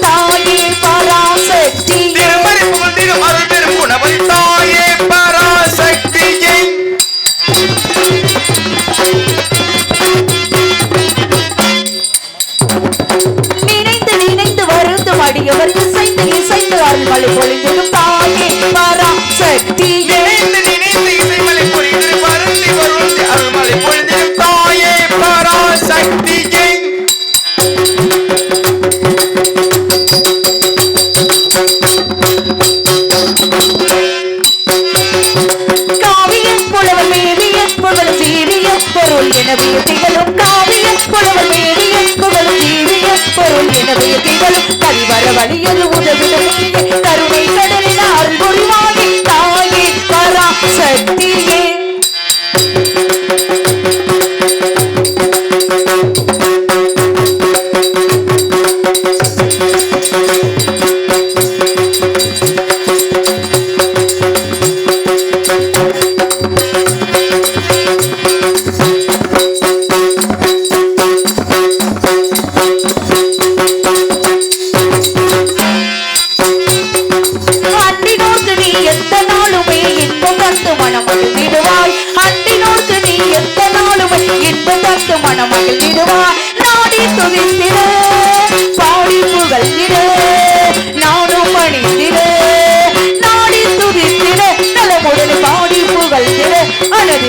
தாயே பராசக்தி. திருமறை புகழ்ந்திடு மறு பெரும் உணவல் தாயே பராசக்தியை நினைந்து நினைந்து இசைமலை பொழிந்து வருந்தி வருந்தி அருள்மலை பொழிந்து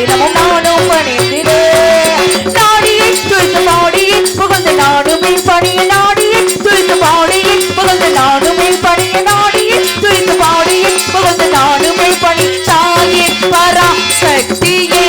தினமும் நானும் பணிந்திரே நாடியை துழுத்து பாடியை புகழ்ந்த நாடுமே பணிய நாடியை துழுத்து பாடியை புகழ்ந்த நாடுமே பணிய நாடியை துழுத்து பாடியை பணி தாயே பரா சக்தியே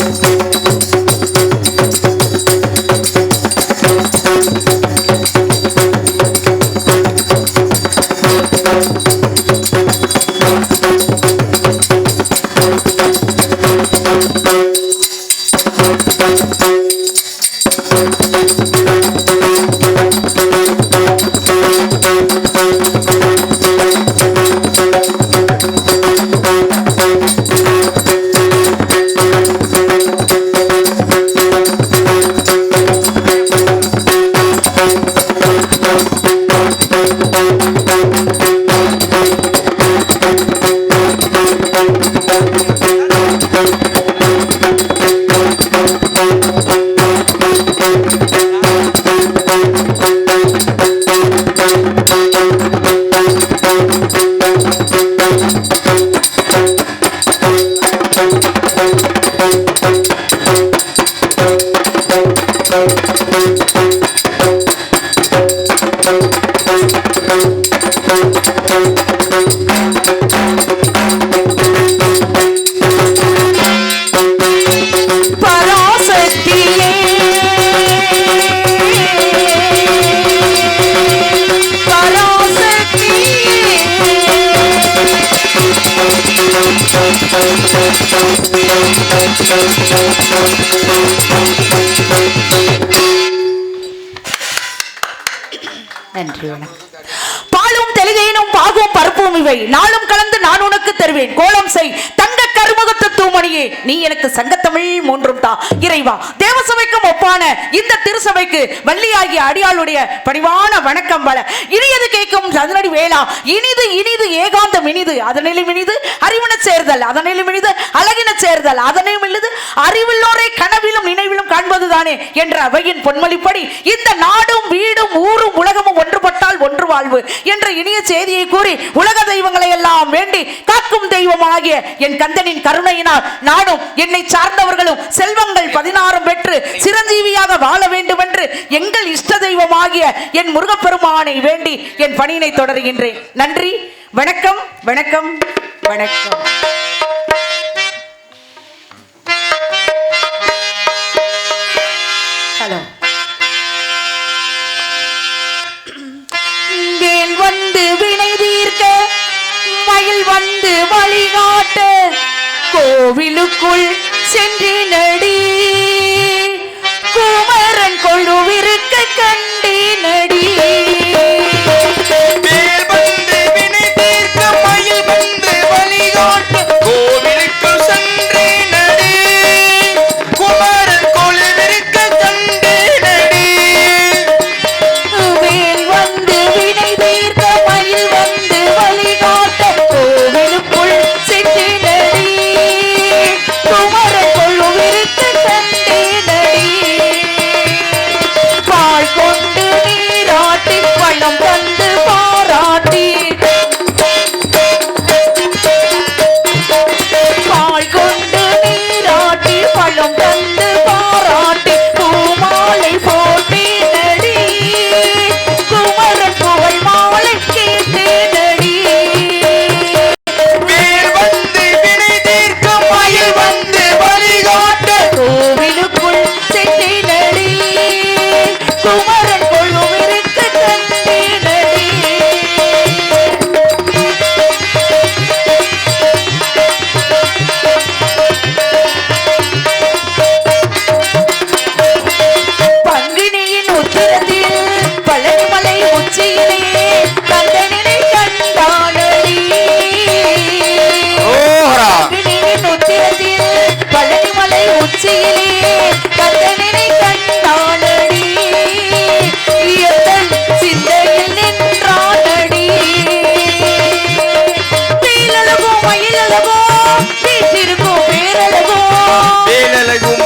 பராசக்தியே நன்றி பாலும் தெளிதேனும் பாகும் பருப்பும் இவை. நாளும் கலந்து நான் உனக்கு தருவேன். கோலம் செய். தங்க கருமுகத்து தூமணியே. நீ எனக்கு சங்கத்தமிழ் மூன்று தா இறைவா தேவசபைக்கும் ஒப்பான இந்த திருசபைக்கு வள்ளியாகிய அடியாளுடைய பணிவான வணக்கம் வள. இனியது கேட்கும் சதுரடி வேளா. இனிது இனிது ஏகாந்தம் இனிது. அதனிலும் இனிது அறிவுன சேர்தல். அதனிலும் இனிது அழகின சேர்தல். அதனையும் இனிது அறிவில்லோரை கனவிலும் நினைவிலும் காண்பதுதானே என்ற அவையின் பொன்மொழிப்படி இந்த நாடும் வீடும் ஊரும் உலகமும் ஒன்றுபட்டால் ஒன்று வாழ்வு என்ற இனிய செய்தியை கூறி உலக தெய்வங்களை எல்லாம் வேண்டி காக்கும் தெய்வமாகிய என் கந்தனின் கருணையினால் நானும் என்னை சார்ந்தவர்களும் செல்வங்கள் பதினாறும் பெற்று சிரஞ்சீவியாக வாழ வேண்டும் என்று எங்கள் இஷ்ட தெய்வமாகிய என் முருகப்பெருமானை வேண்டி என் பணியினை தொடர்கின்றேன். நன்றி. வணக்கம் வணக்கம் வணக்கம். கோவிலுக்குள் சென்று நடி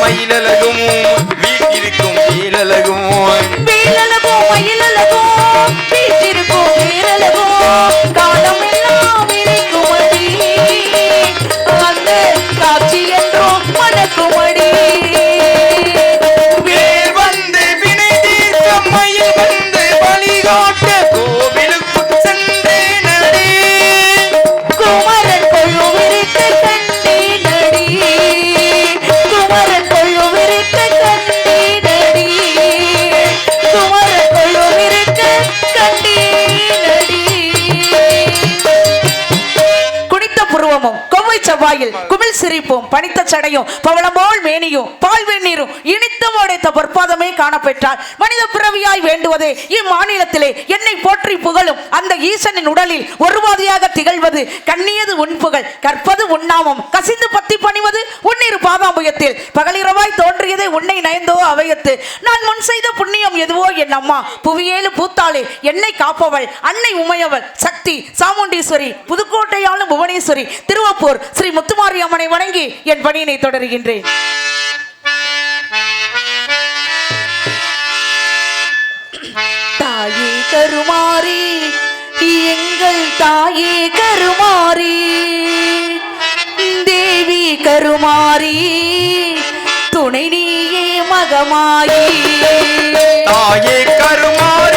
மயிலழகும் பனித்த சடையும் பவளம்போல் மேனியும். உடைத்த பொற்பாதமே காணப்பெற்றார். மனித பிறவியாய் வேண்டுவதே இம்மாநிலத்திலே என்னை போற்றி புகழும். அந்த ஈசனின் உடலில் ஒருவாதியாக திகழ்வது கண்ணியது உன் புகழ். கற்பது உண்ணாமம் கசிந்து பத்தி பணிவது உன்னிரு பாதாம்புயத்தில். பகலிரவாய் தோன்றியதே உன்னை நயந்தோ அவையத்து. நான் முன் செய்த புண்ணியம் எதுவோ என் அம்மா. புவியேலு பூத்தாளே என்னை காப்பவள். அன்னை உமையவள். சக்தி சாமுண்டீஸ்வரி. புதுக்கோட்டையாளும் புவனேஸ்வரி. திருவப்பூர் ஸ்ரீ முத்துமாரி அம்மனை வணங்கி என் பணியினை தொடர்கின்றேன். தாயே கருமாறி எங்கள் தாயே கருமாறி. தேவி கருமாறி துணை நீயே மகமாயி. தாயே கருமாறி